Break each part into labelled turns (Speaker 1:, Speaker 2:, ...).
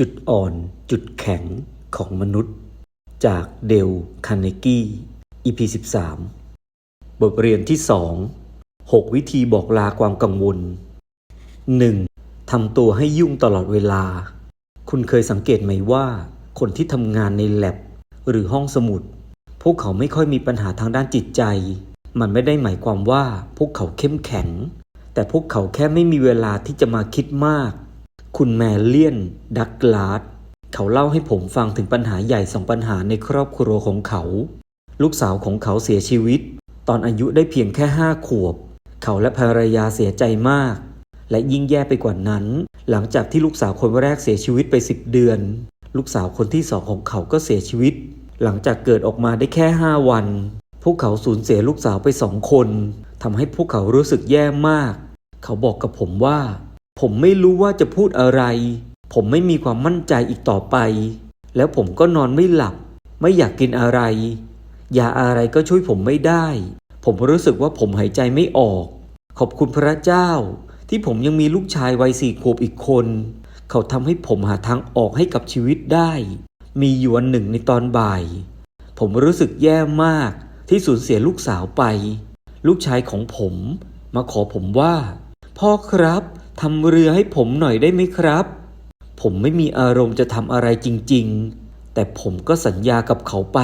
Speaker 1: จุดอ่อนจุดแข็งของมนุษย์ จากเดลคาร์เนกี้ EP 13 บทเรียนที่ 2 6 วิธีบอกลาความกังวล 1. ทำตัวให้ยุ่งตลอดเวลา คุณเคยสังเกตไหมว่า คนที่ทำงานในแลบหรือห้องสมุด พวกเขาไม่ค่อยมีปัญหาทางด้านจิตใจ มันไม่ได้หมายความว่าพวกเขาเข้มแข็ง แต่พวกเขาแค่ไม่มีเวลาที่จะมาคิดมาก คุณแมเลียน ดักลาดเขาเล่าให้ผมฟังถึงปัญหาใหญ่สองปัญหาในครอบครัวของเขา ลูกสาวของเขาเสียชีวิต ตอนอายุได้เพียงแค่ห้าขวบ เขาและภรรยาเสียใจมาก และยิ่งแย่ไปกว่านั้น หลังจากที่ลูกสาวคนแรกเสียชีวิตไปสิบเดือน ลูกสาวคนที่สองของเขาก็เสียชีวิต หลังจากเกิดออกมาได้แค่ห้าวัน พวกเขาสูญเสียลูกสาวไปสองคนทำให้พวกเขารู้สึกแย่มาก เขาบอกกับผมว่า ผมไม่รู้ว่าจะพูดอะไร ผมไม่มีความมั่นใจอีกต่อไป แล้วผมก็นอนไม่หลับ ไม่อยากกินอะไร ยาอะไรก็ช่วยผมไม่ได้ ผมรู้สึกว่าผมหายใจไม่ออก ขอบคุณพระเจ้า ที่ผมยังมีลูกชายวัยสี่ขวบอีกคน เขาทำให้ผมหาทางออกให้กับชีวิตได้ มีอยู่วันหนึ่งในตอนบ่าย ผมรู้สึกแย่มากที่สูญเสียลูกสาวไป ลูกชายของผมมาขอผมว่า พ่อครับ ทำเรือให้ผมหน่อยได้ไหมครับ ผมไม่มีอารมณ์จะทำอะไรจริง ๆ แต่ผมก็สัญญากับเขาไป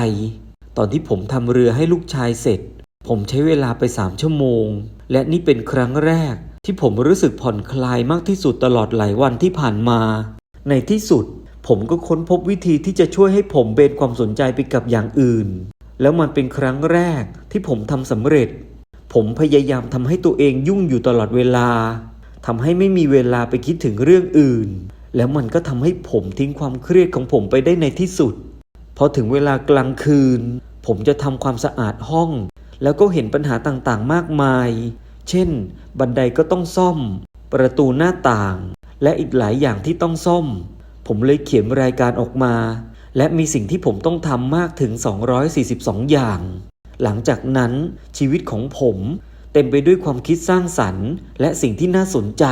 Speaker 1: ตอนที่ผมทำเรือให้ลูกชายเสร็จ ผมใช้เวลาไปสามชั่วโมง และนี่เป็นครั้งแรก ที่ผมรู้สึกผ่อนคลายมากที่สุดตลอดหลายวันที่ผ่านมา ในที่สุด ผมก็ค้นพบวิธีที่จะช่วยให้ผมเบนความสนใจไปกับอย่างอื่น แล้วมันเป็นครั้งแรกที่ผมทำสำเร็จ ผมพยายามทำให้ตัวเองยุ่งอยู่ตลอดเวลา ทำให้ไม่มีเวลาไปคิดถึงเรื่องอื่น แล้วมันก็ทำให้ผมทิ้งความเครียดของผมไปได้ในที่สุด พอถึงเวลากลางคืน ผมจะทำความสะอาดห้อง แล้วก็เห็นปัญหาต่างๆ มากมาย เช่น บันไดก็ต้องซ่อม ประตูหน้าต่าง และอีกหลายอย่างที่ต้องซ่อม ผมเลยเขียนรายการออกมา และมีสิ่งที่ผมต้องทำมากถึง 242 อย่าง หลังจากนั้นชีวิตของผม เต็มไปด้วยความคิดสร้างสรรค์ และสิ่งที่น่าสนใจ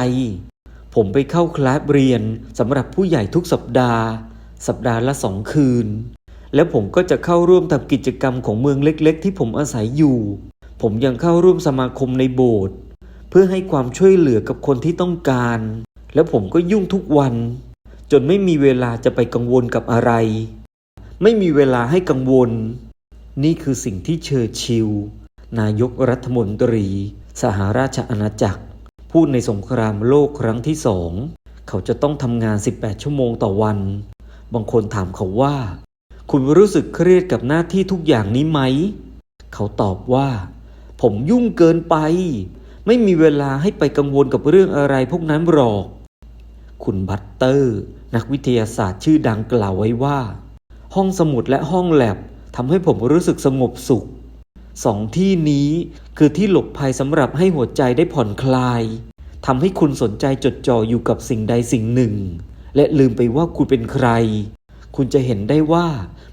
Speaker 1: ผมไปเข้าคลาสเรียนสำหรับผู้ใหญ่ทุกสัปดาห์ สัปดาห์ละสองคืน แล้วผมก็จะเข้าร่วมทำกิจกรรมของเมืองเล็กๆ ที่ผมอาศัยอยู่ ผมยังเข้าร่วมสมาคมในโบสถ์เพื่อให้ความช่วยเหลือกับคนที่ต้องการ แล้วผมก็ยุ่งทุกวัน จนไม่มีเวลาจะไปกังวลกับอะไร ไม่มีเวลาให้กังวล นี่คือสิ่งที่เชอร์ชิล นายกรัฐมนตรี สหราชอาณาจักร พูดในสงครามโลกครั้งที่สองเขาจะต้องทำงาน 18 ชั่วโมงต่อวัน บางคนถามเขาว่า คุณรู้สึกเครียดกับหน้าที่ทุกอย่างนี้ไหม เขาตอบว่า ผมยุ่งเกินไป ไม่มีเวลาให้ไปกังวลกับเรื่องอะไรพวกนั้นหรอก คุณบัตเตอร์ นักวิทยาศาสตร์ชื่อดังกล่าวไว้ว่า ห้องสมุดและห้องแลบทำให้ผมรู้สึกสงบสุข สองที่นี้คือที่หลบภัยสำหรับให้หัวใจได้ผ่อนคลายทำให้คุณสนใจจดจ่ออยู่กับสิ่งใดสิ่งหนึ่ง และลืมไปว่าคุณเป็นใคร คุณจะเห็นได้ว่า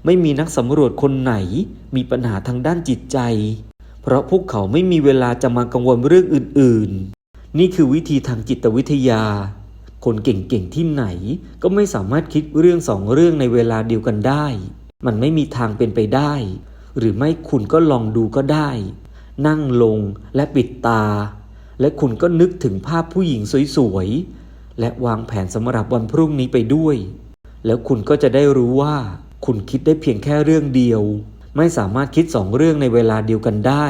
Speaker 1: ไม่มีนักสำรวจคนไหน มีปัญหาทางด้านจิตใจ เพราะพวกเขาไม่มีเวลาจะมากังวลเรื่องอื่น ๆ นี่คือวิธีทางจิตวิทยา คนเก่งๆที่ไหนก็ไม่สามารถคิดเรื่องสองเรื่องในเวลาเดียวกันได้ มันไม่มีทางเป็นไปได้ หรือไม่คุณก็ลองดูก็ได้ นั่งลงและปิดตา และคุณก็นึกถึงภาพผู้หญิงสวยๆ และวางแผนสำหรับวันพรุ่งนี้ไปด้วย แล้วคุณก็จะได้รู้ว่า คุณคิดได้เพียงแค่เรื่องเดียว ไม่สามารถคิดสองเรื่องในเวลาเดียวกันได้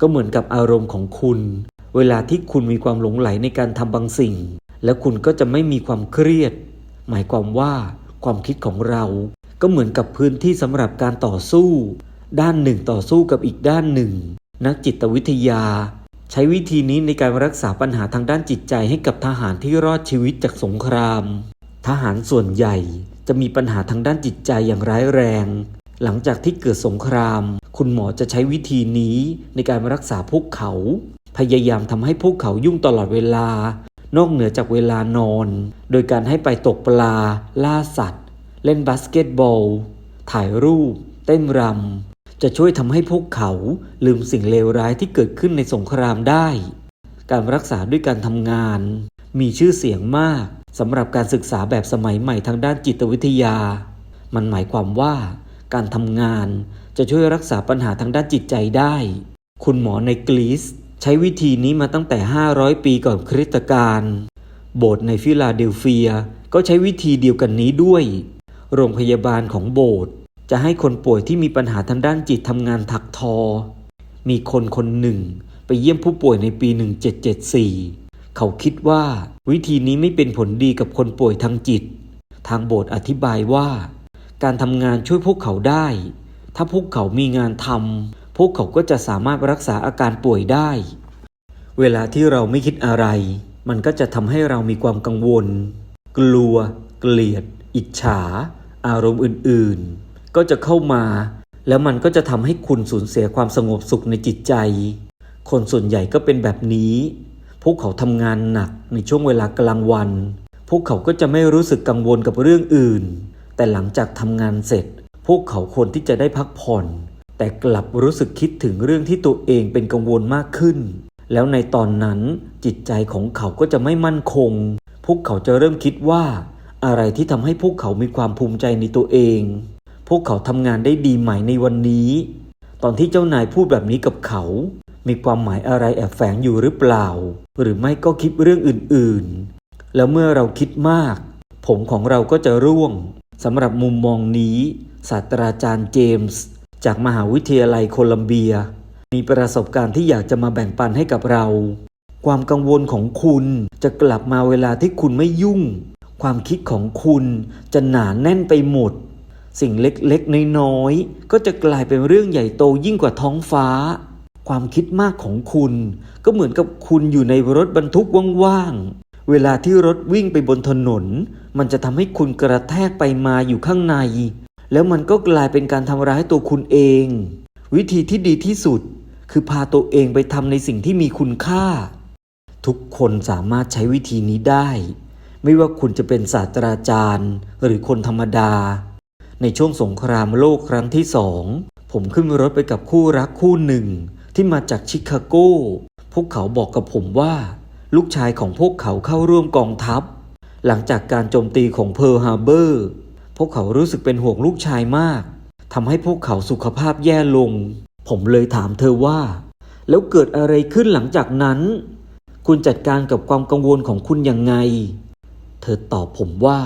Speaker 1: ก็เหมือนกับอารมณ์ของคุณ เวลาที่คุณมีความหลงไหลในการทำบางสิ่ง แล้วคุณก็จะไม่มีความเครียด หมายความว่าความคิดของเราก็เหมือนกับพื้นที่สำหรับการต่อสู้ ด้านหนึ่งต่อสู้กับอีกด้านหนึ่ง นักจิตวิทยา ใช้วิธีนี้ในการรักษาปัญหาทางด้านจิตใจให้กับทหารที่รอดชีวิตจากสงคราม ทหารส่วนใหญ่จะมีปัญหาทางด้านจิตใจอย่างร้ายแรง หลังจากที่เกิดสงคราม คุณหมอจะใช้วิธีนี้ในการรักษาพวกเขา พยายามทำให้พวกเขายุ่งตลอดเวลา นอกเหนือจากเวลานอน โดยการให้ไปตกปลา ล่าสัตว์ เล่นบาสเกตบอล ถ่ายรูป เต้นรำ จะช่วยทำให้พวกเขาลืมสิ่งเลวร้ายที่เกิดขึ้นในสงครามได้ การรักษาด้วยการทำงาน มีชื่อเสียงมากสำหรับการศึกษาแบบสมัยใหม่ทางด้านจิตวิทยา มันหมายความว่าการทำงานจะช่วยรักษาปัญหาทางด้านจิตใจได้ คุณหมอในกรีซใช้วิธีนี้มาตั้งแต่ 500 ปีก่อนคริสตกาล โบสถ์ในฟิลาเดลเฟียก็ใช้วิธีเดียวกันนี้ด้วย โรงพยาบาลของโบสถ์ จะให้คนป่วยที่มีปัญหาทางด้านจิตทำงานถักทอ มีคนคนหนึ่ง ไปเยี่ยมผู้ป่วยในปี 1774 เขาคิดว่าวิธีนี้ไม่เป็นผลดีกับคนป่วยทางจิต ทางโบสถ์อธิบายว่า การทำงานช่วยพวกเขาได้ ถ้าพวกเขามีงานทำพวกเขาก็จะสามารถรักษาอาการป่วยได้ เวลาที่เราไม่คิดอะไร มันก็จะทำให้เรามีความกังวล กลัว เกลียด อิจฉา อารมณ์อื่น ๆ ก็จะเข้ามา แล้วมันก็จะทำให้คุณสูญเสียความสงบสุขในจิตใจ คนส่วนใหญ่ก็เป็นแบบนี้ พวกเขาทำงานหนักในช่วงเวลากลางวัน พวกเขาก็จะไม่รู้สึกกังวลกับเรื่องอื่น แต่หลังจากทำงานเสร็จ พวกเขาควรที่จะได้พักผ่อน แต่กลับรู้สึกคิดถึงเรื่องที่ตัวเองเป็นกังวลมากขึ้น แล้วในตอนนั้นจิตใจของเขาก็จะไม่มั่นคง พวกเขาจะเริ่มคิดว่าอะไรที่ทำให้พวกเขามีความภูมิใจในตัวเอง พวกเขาทำงานได้ดีไหมในวันนี้ ตอนที่เจ้านายพูดแบบนี้กับเขา มีความหมายอะไรแอบแฝงอยู่หรือเปล่า หรือไม่ก็คิดเรื่องอื่นๆ แล้วเมื่อเราคิดมาก ผมของเราก็จะร่วงสำหรับมุมมองนี้ศาสตราจารย์เจมส์ จากมหาวิทยาลัยโคลัมเบีย มีประสบการณ์ที่อยากจะมาแบ่งปันให้กับเรา ความกังวลของคุณจะกลับมาเวลาที่คุณไม่ยุ่ง ความคิดของคุณจะหนาแน่นไปหมด สิ่งเล็กๆ น้อยๆ ก็จะกลายเป็นเรื่องใหญ่โตยิ่งกว่าท้องฟ้า ความคิดมากของคุณ ก็เหมือนกับคุณอยู่ในรถบรรทุกว่างๆ เวลาที่รถวิ่งไปบนถนน มันจะทำให้คุณกระแทกไปมาอยู่ข้างใน แล้วมันก็กลายเป็นการทำร้ายตัวคุณเอง วิธีที่ดีที่สุด คือพาตัวเองไปทำในสิ่งที่มีคุณค่า ทุกคนสามารถใช้วิธีนี้ได้ ไม่ว่าคุณจะเป็นศาสตราจารย์ หรือคนธรรมดา ในช่วงสงครามโลกครั้งที่สองผมขึ้นรถไปกับคู่รักคู่หนึ่งที่มาจากชิคาโก พวกเขาบอกกับผมว่า ลูกชายของพวกเขาเข้าร่วมกองทัพ หลังจากการโจมตีของเพิร์ฮาร์เบอร์ พวกเขารู้สึกเป็นห่วงลูกชายมากทำให้พวกเขาสุขภาพแย่ลง ผมเลยถามเธอว่า แล้วเกิดอะไรขึ้นหลังจากนั้น คุณจัดการกับความกังวลของคุณยังไง เธอตอบผมว่า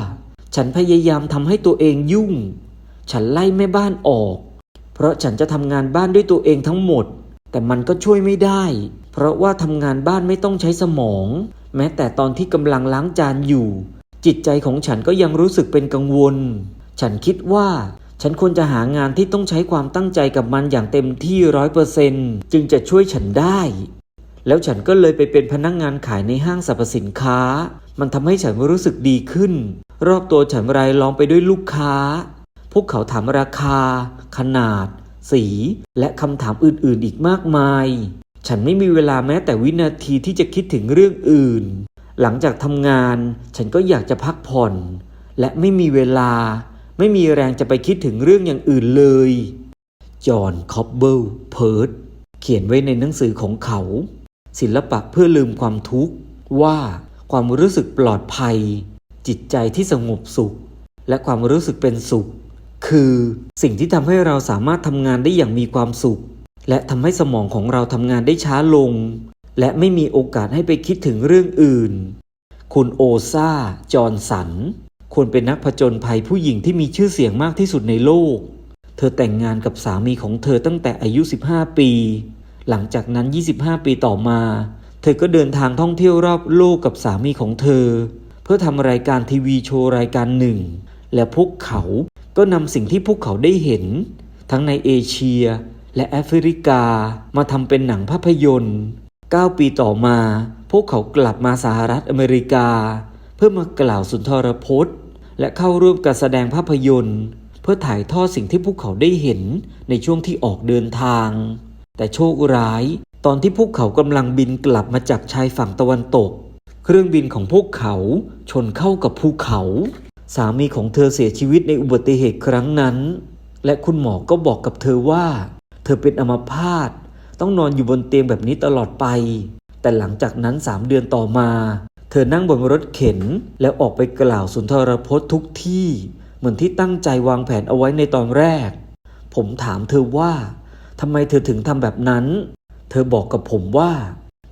Speaker 1: ฉันพยายามทำให้ตัวเองยุ่ง ฉันไล่แม่บ้านออก เพราะฉันจะทำงานบ้านด้วยตัวเองทั้งหมด แต่มันก็ช่วยไม่ได้ เพราะว่าทำงานบ้านไม่ต้องใช้สมอง แม้แต่ตอนที่กำลังล้างจานอยู่ จิตใจของฉันก็ยังรู้สึกเป็นกังวล ฉันคิดว่า ฉันควรจะหางานที่ต้องใช้ความตั้งใจกับมันอย่างเต็มที่ร้อยเปอร์เซนจึงจะช่วยฉันได้แล้วฉันก็เลยไปเป็นพนักงงานขายในห้างสรรพสินค้า มันทำให้ฉันรู้สึกดีขึ้น รอบตัวฉันรายล้อมไปด้วยลูกค้า พวกเขาถามราคา ขนาด สี และคำถามอื่นๆอีกมากมาย ฉันไม่มีเวลาแม้แต่วินาทีที่จะคิดถึงเรื่องอื่น หลังจากทำงาน ฉันก็อยากจะพักผ่อน และไม่มีเวลา ไม่มีแรงจะไปคิดถึงเรื่องอย่างอื่นเลย จอห์น คอบเบิล เพิร์ดเขียนไว้ในหนังสือของเขา ศิลปะเพื่อลืมความทุกข์ว่าความรู้สึกปลอดภัย จิตใจที่สงบสุข และความรู้สึกเป็นสุข คือสิ่งที่ทำให้เราสามารถทำงานได้อย่างมีความสุข และทำให้สมองของเราทำงานได้ช้าลง และไม่มีโอกาสให้ไปคิดถึงเรื่องอื่น คุณโอซาจอห์นสัน ควรเป็นนักผจญภัยผู้หญิงที่มีชื่อเสียงมากที่สุดในโลก เธอแต่งงานกับสามีของเธอตั้งแต่อายุ 15 ปี หลังจากนั้น 25 ปีต่อมา เธอก็เดินทางท่องเที่ยวรอบโลกกับสามีของเธอ พื่อทำรายการทีวีโชว์รายการหนึ่ง และพวกเขาก็นำสิ่งที่พวกเขาได้เห็น ทั้งในเอเชียและแอฟริกามาทำเป็นหนังภาพยนตร์ 9 ปีต่อมา พวกเขากลับมาสหรัฐอเมริกา เพื่อมากล่าวสุนทรพจน์ และเข้าร่วมการแสดงภาพยนตร์ เพื่อถ่ายทอดสิ่งที่พวกเขาได้เห็นในช่วงที่ออกเดินทาง แต่โชคร้าย ตอนที่พวกเขากำลังบินกลับมาจากชายฝั่งตะวันตก เครื่องบินของพวกเขาชนเข้ากับภูเขา สามีของเธอเสียชีวิตในอุบัติเหตุครั้งนั้น และคุณหมอก็บอกกับเธอว่า เธอเป็นอัมพาตต้องนอนอยู่บนเตียงแบบนี้ตลอดไป แต่หลังจากนั้นสามเดือนต่อมา เธอนั่งบนรถเข็น แล้วออกไปกล่าวสุนทรพจน์ทุกที่ เหมือนที่ตั้งใจวางแผนเอาไว้ในตอนแรก ผมถามเธอว่าทำไมเธอถึงทำแบบนั้น เธอบอกกับผมว่า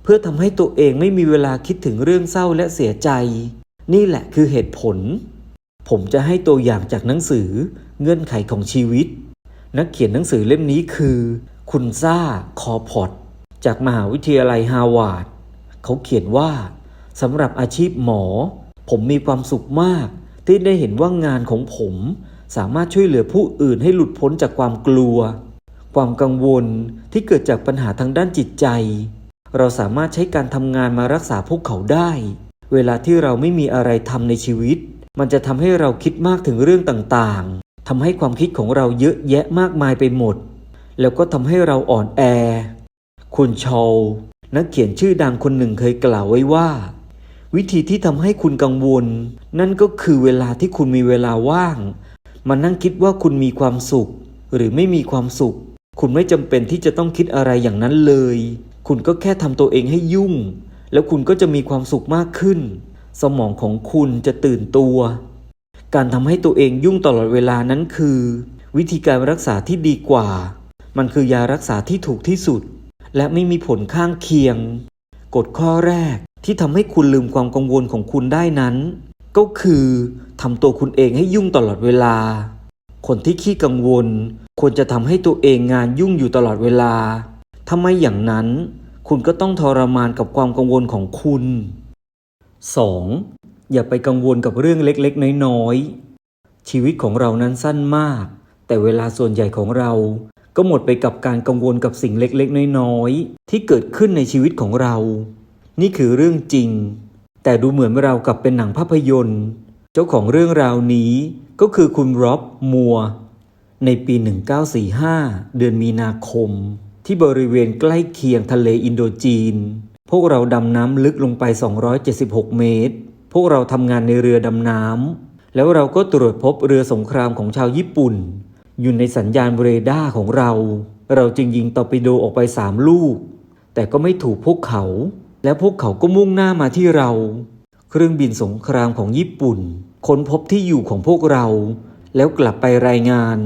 Speaker 1: พื่อทำให้ตัวเองไม่มีเวลาคิดถึงเรื่องเศร้าและเสียใจ นี่แหละคือเหตุผล ผมจะให้ตัวอย่างจากหนังสือ เงื่อนไขของชีวิต นักเขียนหนังสือเล่มนี้คือ คุณซ่าคอพอตจากมหาวิทยาลัยฮาวาดเขาเขียนว่าสำหรับอาชีพหมอ ผมมีความสุขมากที่ได้เห็นว่างานของผม สามารถช่วยเหลือผู้อื่นให้หลุดพ้นจากความกลัว ความกังวลที่เกิดจากปัญหาทางด้านจิตใจ เราสามารถใช้การทำงานมารักษาพวกเขาได้ เวลาที่เราไม่มีอะไรทำในชีวิต มันจะทำให้เราคิดมากถึงเรื่องต่างๆทำให้ความคิดของเราเยอะแยะมากมายไปหมด แล้วก็ทำให้เราอ่อนแอ คุณชอลนักเขียนชื่อดังคนหนึ่งเคยกล่าวไว้ว่า วิธีที่ทำให้คุณกังวล นั่นก็คือเวลาที่คุณมีเวลาว่างมานั่งคิดว่าคุณมีความสุข หรือไม่มีความสุข คุณไม่จำเป็นที่จะต้องคิดอะไรอย่างนั้นเลย คุณก็แค่ทำตัวเองให้ยุ่ง แล้วคุณก็จะมีความสุขมากขึ้น สมองของคุณจะตื่นตัว การทำให้ตัวเองยุ่งตลอดเวลานั้นคือ วิธีการรักษาที่ดีกว่า มันคือยารักษาที่ถูกที่สุด และไม่มีผลข้างเคียง กฎข้อแรกที่ทำให้คุณลืมความกังวลของคุณได้นั้น ก็คือทำตัวคุณเองให้ยุ่งตลอดเวลา คนที่ขี้กังวล ควรจะทำให้ตัวเองงานยุ่งอยู่ตลอดเวลา ถ้าไม่อย่างนั้นคุณก็ต้องทรมานกับความกังวลของคุณ 2. อย่าไปกังวลกับเรื่องเล็กๆ น้อยๆ ชีวิตของเรานั้นสั้นมาก แต่เวลาส่วนใหญ่ของเรา ก็หมดไปกับการกังวลกับสิ่งเล็กๆ น้อยๆ ที่เกิดขึ้นในชีวิตของเรา นี่คือเรื่องจริง แต่ดูเหมือนเรากับเป็นหนังภาพยนตร์ เจ้าของเรื่องราวนี้ก็คือคุณร็อบมัว ในปี 1945 เดือนมีนาคม ที่บริเวณใกล้เคียงทะเลอินโดจีน พวกเราดำน้ำลึกลงไป 276 เมตร พวกเราทำงานในเรือดำน้ำ แล้วเราก็ตรวจพบเรือสงครามของชาวญี่ปุ่น อยู่ในสัญญาณเรดาร์ของเรา เราจึงยิงตอร์ปิโดออกไปสามลูก แต่ก็ไม่ถูกพวกเขา และพวกเขาก็มุ่งหน้ามาที่เรา เครื่องบินสงครามของญี่ปุ่นค้นพบที่อยู่ของพวกเรา แล้วกลับไปรายงาน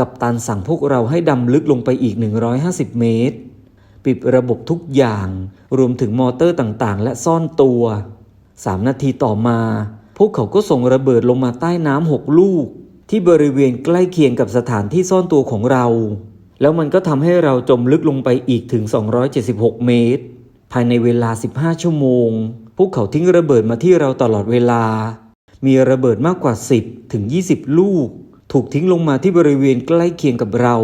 Speaker 1: กับตันสั่งพวกเราให้ดำลึกลงไปอีก 150 เมตร ปิดระบบทุกอย่าง รวมถึงมอเตอร์ต่างๆ และซ่อนตัวสามนาทีต่อมา พวกเขาก็ส่งระเบิดลงมาใต้น้ำหกลูก ที่บริเวณใกล้เคียงกับสถานที่ซ่อนตัวของเรา แล้วมันก็ทำให้เราจมลึกลงไปอีกถึง 276 เมตร ภายในเวลา 15 ชั่วโมง พวกเขาทิ้งระเบิดมาที่เราตลอดเวลา มีระเบิดมากกว่า 10 ถึง 20 ลูก ถูกทิ้งลงมาที่บริเวณใกล้เคียงกับเรา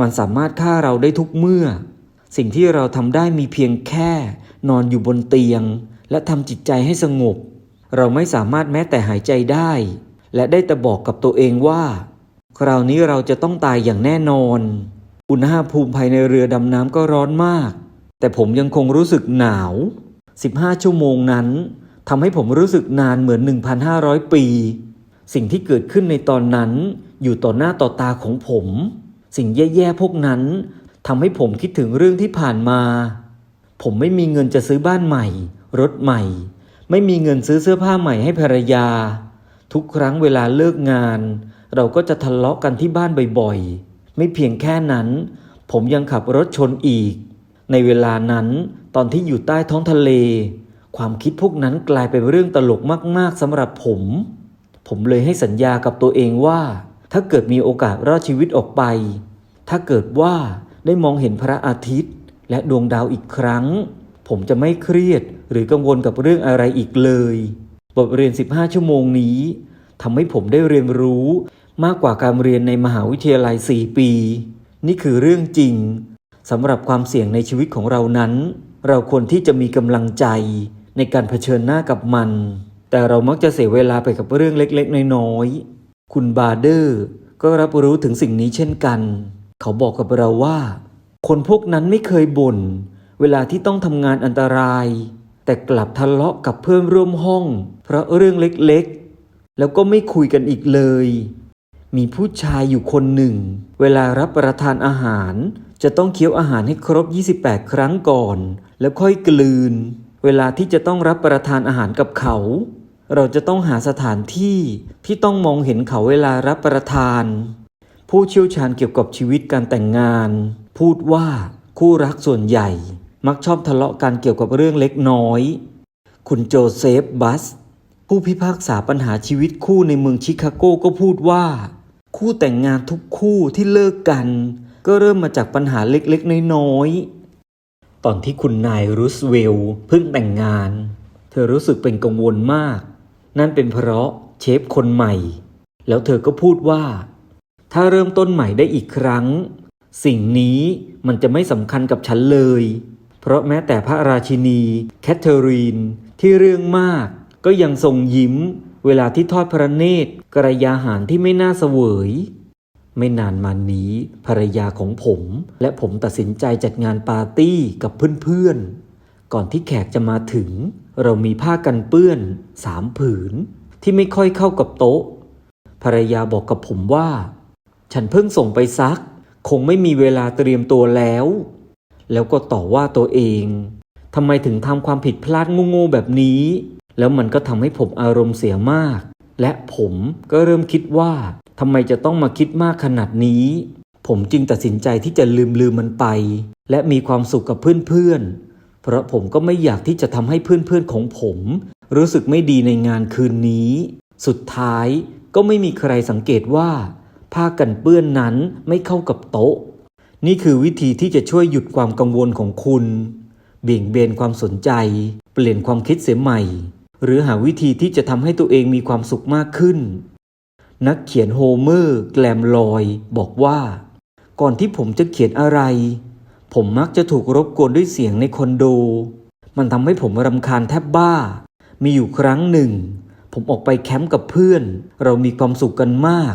Speaker 1: มันสามารถฆ่าเราได้ทุกเมื่อ สิ่งที่เราทำได้มีเพียงแค่ นอนอยู่บนเตียง และทำจิตใจให้สงบ เราไม่สามารถแม้แต่หายใจได้ และได้แต่บอกกับตัวเองว่า คราวนี้เราจะต้องตายอย่างแน่นอน อุณหภูมิภายในเรือดำน้ำก็ร้อนมาก แต่ผมยังคงรู้สึกหนาว 15 ชั่วโมงนั้นทำให้ผมรู้สึกนานเหมือน 1,500 ปี สิ่งที่เกิดขึ้นในตอนนั้นอยู่ต่อหน้าต่อตาของผม สิ่งแย่ๆพวกนั้นทำให้ผมคิดถึงเรื่องที่ผ่านมา ผมไม่มีเงินจะซื้อบ้านใหม่ รถใหม่ ไม่มีเงินซื้อเสื้อผ้าใหม่ให้ภรรยา ทุกครั้งเวลาเลิกงาน เราก็จะทะเลาะกันที่บ้านบ่อยๆ ไม่เพียงแค่นั้น ผมยังขับรถชนอีก ในเวลานั้นตอนที่อยู่ใต้ท้องทะเล ความคิดพวกนั้นกลายเป็นเรื่องตลกมากๆสำหรับผม ผมเลยให้สัญญากับตัวเองว่า ถ้าเกิดมีโอกาสรอดชีวิตออกไป ถ้าเกิดว่าได้มองเห็นพระอาทิตย์ และดวงดาวอีกครั้ง ผมจะไม่เครียดหรือกังวลกับเรื่องอะไรอีกเลย บทเรียน 15 ชั่วโมงนี้ทำให้ผมได้เรียนรู้มากกว่าการเรียนในมหาวิทยาลัย 4 ปี นี่คือเรื่องจริงสำหรับความเสี่ยงในชีวิตของเรานั้น เราควรที่จะมีกำลังใจในการเผชิญหน้ากับมัน แต่เรามักจะเสียเวลาไปกับเรื่องเล็กๆ น้อยๆ คุณบาร์เดอร์ก็รับรู้ถึงสิ่งนี้เช่นกัน เขาบอกกับเราว่า คนพวกนั้นไม่เคยบ่น เวลาที่ต้องทำงานอันตราย แต่กลับทะเลาะกับเพื่อนร่วมห้อง เพราะเรื่องเล็กๆ แล้วก็ไม่คุยกันอีกเลย มีผู้ชายอยู่คนหนึ่ง เวลารับประทานอาหาร จะต้องเคี้ยวอาหารให้ครบ 28 ครั้งก่อน แล้วค่อยกลืน เวลาที่จะต้องรับประทานอาหารกับเขา เราจะต้องหาสถานที่ที่ต้องมองเห็นเขาเวลารับประทาน ผู้เชี่ยวชาญเกี่ยวกับชีวิตการแต่งงาน พูดว่าคู่รักส่วนใหญ่ มักชอบทะเลาะกันเกี่ยวกับเรื่องเล็กน้อย คุณโจเซฟบัส ผู้พิพากษาปัญหาชีวิตคู่ในเมืองชิคาโกก็พูดว่า คู่แต่งงานทุกคู่ที่เลิกกัน ก็เริ่มมาจากปัญหาเล็กๆ น้อยๆตอนที่คุณนายรูสเวลล์เพิ่งแต่งงาน เธอรู้สึกเป็นกังวลมาก นั่นเป็นเพราะเชฟคนใหม่ แล้วเธอก็พูดว่า ถ้าเริ่มต้นใหม่ได้อีกครั้ง สิ่งนี้มันจะไม่สำคัญกับฉันเลย เพราะแม้แต่พระราชินี แคทเธอรีน ที่เรื่องมาก ก็ยังทรงยิ้ม เวลาที่ทอดพระเนตรกระยาหารที่ไม่น่าเสวย ไม่นานมานี้ภรรยาของผม และผมตัดสินใจจัดงานปาร์ตี้กับเพื่อนๆก่อนที่แขกจะมาถึง เรามีผ้ากันเปื้อนสามผืน ที่ไม่ค่อยเข้ากับโต๊ะ ภรรยาบอกกับผมว่า ฉันเพิ่งส่งไปซัก คงไม่มีเวลาเตรียมตัวแล้ว แล้วก็ต่อว่าตัวเองทำไมถึงทำความผิดพลาดโง่ๆแบบนี้ แล้วมันก็ทำให้ผมอารมณ์เสียมาก และผมก็เริ่มคิดว่าทำไมจะต้องมาคิดมากขนาดนี้ ผมจึงตัดสินใจที่จะลืมลืมมันไป และมีความสุขกับเพื่อนๆ เพราะผมก็ไม่อยากที่จะทำให้เพื่อนๆของผม รู้สึกไม่ดีในงานคืนนี้ สุดท้ายก็ไม่มีใครสังเกตว่า ผ้ากันเปื้อนนั้นไม่เข้ากับโต๊ะ นี่คือวิธีที่จะช่วยหยุดความกังวลของคุณ เบี่ยงเบนความสนใจ เปลี่ยนความคิดเสียใหม่ หรือหาวิธีที่จะทำให้ตัวเองมีความสุขมากขึ้น นักเขียนโฮเมอร์ แกลมลอย บอกว่า ก่อนที่ผมจะเขียนอะไร ผมมักจะถูกรบกวนด้วยเสียงในคอนโด มันทำให้ผมรำคาญแทบบ้า มีอยู่ครั้งหนึ่ง ผมออกไปแคมป์กับเพื่อน เรามีความสุขกันมาก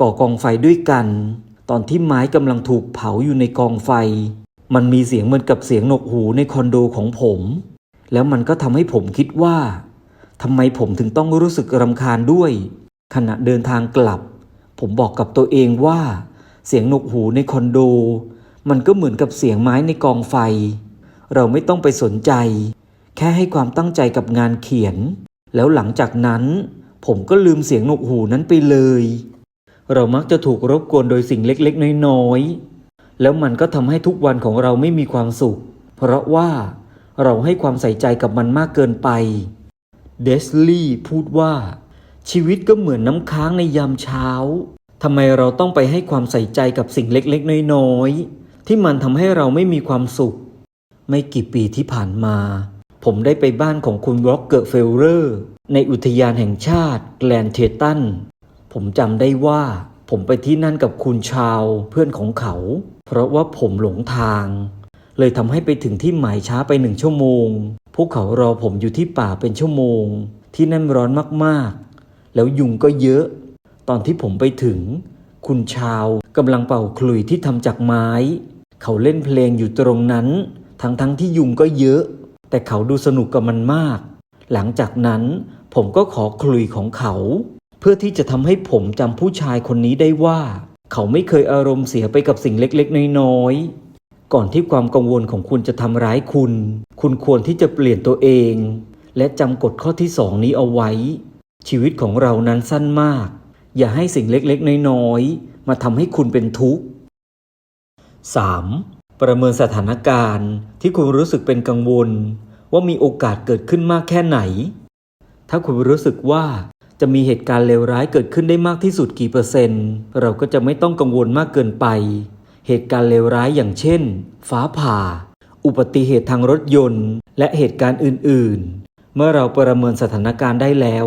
Speaker 1: ก่อกองไฟด้วยกัน ตอนที่ไม้กำลังถูกเผาอยู่ในกองไฟ มันมีเสียงเหมือนกับเสียงนกหูในคอนโดของผม แล้วมันก็ทำให้ผมคิดว่าทำไมผมถึงต้องรู้สึกรำคาญด้วย ขณะเดินทางกลับ ผมบอกกับตัวเองว่า เสียงนกหูในคอนโด มันก็เหมือนกับเสียงไม้ในกองไฟ เราไม่ต้องไปสนใจ แค่ให้ความตั้งใจกับงานเขียน แล้วหลังจากนั้น ผมก็ลืมเสียงหนกหูนั้นไปเลย เรามักจะถูกรบกวนโดยสิ่งเล็กๆ น้อยๆ แล้วมันก็ทำให้ทุกวันของเราไม่มีความสุข เพราะว่าเราให้ความใส่ใจกับมันมากเกินไป เดสลี่พูดว่า ชีวิตก็เหมือนน้ำค้างในยามเช้าทำไมเราต้องไปให้ความใส่ใจกับสิ่งเล็กๆ น้อยๆ ที่มันทำให้เราไม่มีความสุข ไม่กี่ปีที่ผ่านมา ผมได้ไปบ้านของคุณร็อกเกอร์เฟลเลอร์ ในอุทยานแห่งชาติแกลนเทตัน ผมจำได้ว่าผมไปที่นั่นกับคุณชาวเพื่อนของเขา เพราะว่าผมหลงทาง เลยทำให้ไปถึงที่หมายช้าไปหนึ่งชั่วโมง พวกเขารอผมอยู่ที่ป่าเป็นชั่วโมง ที่นั่นร้อนมากๆ แล้วยุงก็เยอะ ตอนที่ผมไปถึง คุณชาวกำลังเป่าขลุ่ยที่ทำจากไม้ เขาเล่นเพลงอยู่ตรงนั้น ทั้งๆทที่ยุงก็เยอะ แต่เขาดูสนุกกับมันมาก หลังจากนั้นผมก็ขอขลุ่ยของเขา เพื่อที่จะทำให้ผมจำผู้ชายคนนี้ได้ว่า เขาไม่เคยอารมณ์เสียไปกับสิ่งเล็กๆ น้อยๆ ก่อนที่ความกังวลของคุณจะทำร้ายคุณ คุณควรที่จะเปลี่ยนตัวเอง และจำกฎข้อที่สองนี้เอาไว้ ชีวิตของเรานั้นสั้นมาก อย่าให้สิ่งเล็กๆ น้อยๆ มาทำให้คุณเป็นทุกข์ 3. ประเมินสถานการณ์ที่คุณรู้สึกเป็นกังวล ว่ามีโอกาสเกิดขึ้นมากแค่ไหน ถ้าคุณรู้สึกว่าจะมีเหตุการณ์เลวร้ายเกิดขึ้นได้มากที่สุดกี่เปอร์เซ็นต์ เราก็จะไม่ต้องกังวลมากเกินไป เหตุการณ์เลวร้ายอย่างเช่น ฟ้าผ่า อุบัติเหตุทางรถยนต์ และเหตุการณ์อื่น ๆ เมื่อเราประเมินสถานการณ์ได้แล้ว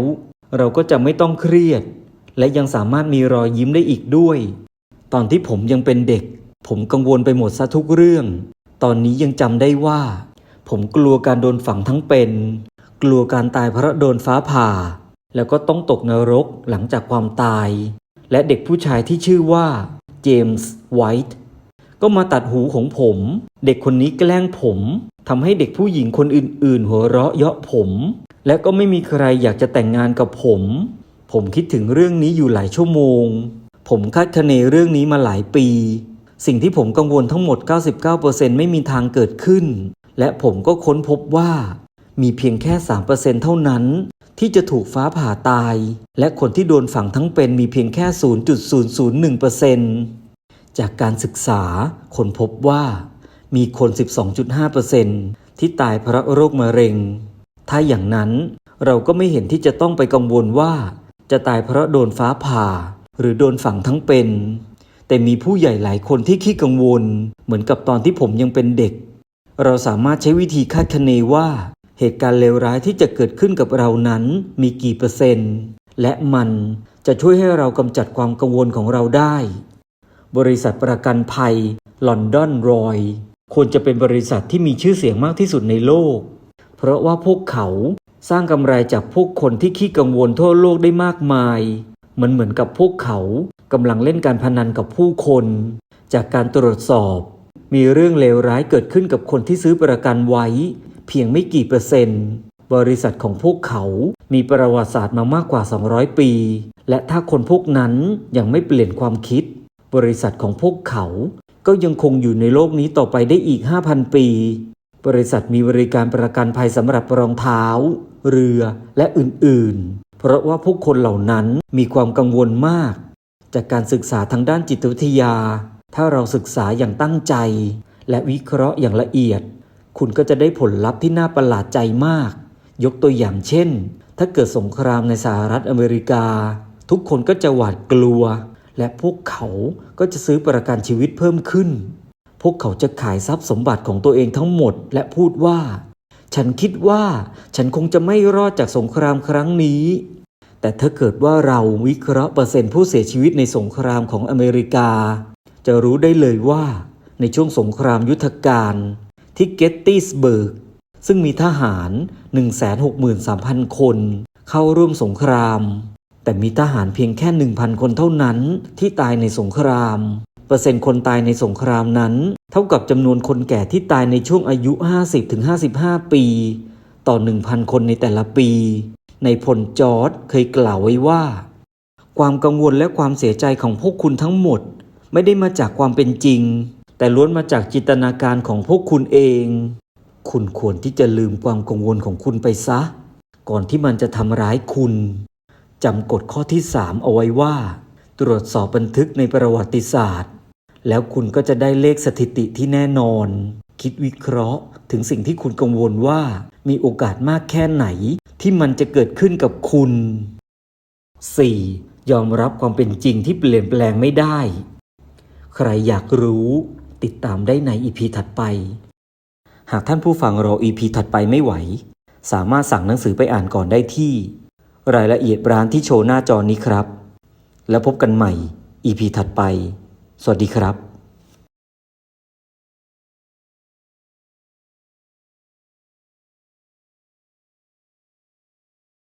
Speaker 1: เราก็จะไม่ต้องเครียด และยังสามารถมีรอยยิ้มได้อีกด้วย ตอนที่ผมยังเป็นเด็ก ผมกังวลไปหมดซะทุกเรื่อง ตอนนี้ยังจำได้ว่า ผมกลัวการโดนฝังทั้งเป็น กลัวการตายเพราะโดนฟ้าผ่า แล้วก็ต้องตกนรกหลังจากความตาย และเด็กผู้ชายที่ชื่อว่าเจมส์ไวท์ก็มาตัดหูของผม เด็กคนนี้แกล้งผมทำให้เด็กผู้หญิงคนอื่นๆ หัวเราะเยาะผม และก็ไม่มีใครอยากจะแต่งงานกับผม ผมคิดถึงเรื่องนี้อยู่หลายชั่วโมง ผมคาดคะเนเรื่องนี้มาหลายปี สิ่งที่ผมกังวลทั้งหมด 99%ไม่มีทางเกิดขึ้น และผมก็ค้นพบว่า มีเพียงแค่ 3%เท่านั้น ที่จะถูกฟ้าผ่าตาย และคนที่โดนฝังทั้งเป็นมีเพียงแค่ 0.001%จากการศึกษาคนพบว่ามีคน 12.5%ที่ตายเพราะโรคมะเร็ง ถ้าอย่างนั้นเราก็ไม่เห็นที่จะต้องไปกังวลว่า จะตายเพราะโดนฟ้าผ่า หรือโดนฝังทั้งเป็น แต่มีผู้ใหญ่หลายคนที่ขี้กังวล เหมือนกับตอนที่ผมยังเป็นเด็ก เราสามารถใช้วิธีคาดคะเนว่า เหตุการณ์เลวร้ายที่จะเกิดขึ้นกับเรานั้นมีกี่เปอร์เซ็นต์ และมันจะช่วยให้เรากำจัดความกังวลของเราได้ บริษัทประกันภัยลอนดอนรอยควรจะเป็นบริษัทที่มีชื่อเสียงมากที่สุดในโลก เพราะว่าพวกเขาสร้างกำไรจากพวกคนที่ขี้กังวลทั่วโลกได้มากมาย มันเหมือนกับพวกเขากำลังเล่นการพนันกับผู้คน จากการตรวจสอบ มีเรื่องเลวร้ายเกิดขึ้นกับคนที่ซื้อประกันไว้ เพียงไม่กี่เปอร์เซ็นต์ บริษัทของพวกเขามีประวัติศาสตร์มามากกว่า 200 ปี และถ้าคนพวกนั้นยังไม่เปลี่ยนความคิด บริษัทของพวกเขาก็ยังคงอยู่ในโลกนี้ต่อไปได้อีก 5,000 ปี บริษัทมีบริการประกันภัยสำหรับรองเท้า เรือและอื่นๆ เพราะว่าพวกคนเหล่านั้นมีความกังวลมาก จากการศึกษาทางด้านจิตวิทยา ถ้าเราศึกษาอย่างตั้งใจ และวิเคราะห์อย่างละเอียด คุณก็จะได้ผลลัพธ์ที่น่าประหลาดใจมาก ยกตัวอย่างเช่น ถ้าเกิดสงครามในสหรัฐอเมริกา ทุกคนก็จะหวาดกลัว และพวกเขาก็จะซื้อประกันชีวิตเพิ่มขึ้น พวกเขาจะขายทรัพย์สมบัติของตัวเองทั้งหมด และพูดว่า ฉันคิดว่าฉันคงจะไม่รอดจากสงครามครั้งนี้ แต่ถ้าเกิดว่าเราวิเคราะห์เปอร์เซ็นต์ผู้เสียชีวิตในสงครามของอเมริกา จะรู้ได้เลยว่าในช่วงสงครามยุทธการที่เกตติสเบิร์กซึ่งมีทหาร 163,000 คน เข้าร่วมสงคราม แต่มีทหารเพียงแค่ 1,000 คนเท่านั้นที่ตายในสงคราม เปอร์เซ็นต์คนตายในสงครามนั้น เท่ากับจำนวนคนแก่ที่ตายในช่วงอายุ 50-55 ปี ต่อ 1,000 คนในแต่ละปี ในพลจอร์ดเคยกล่าวไว้ว่า ความกังวลและความเสียใจของพวกคุณทั้งหมด ไม่ได้มาจากความเป็นจริง แต่ล้วนมาจากจินตนาการของพวกคุณเอง คุณควรที่จะลืมความกังวลของคุณไปซะ ก่อนที่มันจะทำร้ายคุณจำกฎข้อที่ 3 เอาไว้ว่า ตรวจสอบบันทึกในประวัติศาสตร์ แล้วคุณก็จะได้เลขสถิติที่แน่นอน คิดวิเคราะห์ ถึงสิ่งที่คุณกังวลว่า มีโอกาสมากแค่ไหน ที่มันจะเกิดขึ้นกับคุณ 4. ยอมรับความเป็นจริงที่เปลี่ยนแปลงไม่ได้ ใครอยากรู้ติดตามได้ในอีพีถัดไป หากท่านผู้ฟังรออีพีถัดไปไม่ไหว สามารถสั่งหนังสือไปอ่านก่อนได้ที่ รายละเอียดร้านที่โชว์หน้าจอนี้ครับ แล้วพบกันใหม่ EP ถัดไป สวัสดีครับ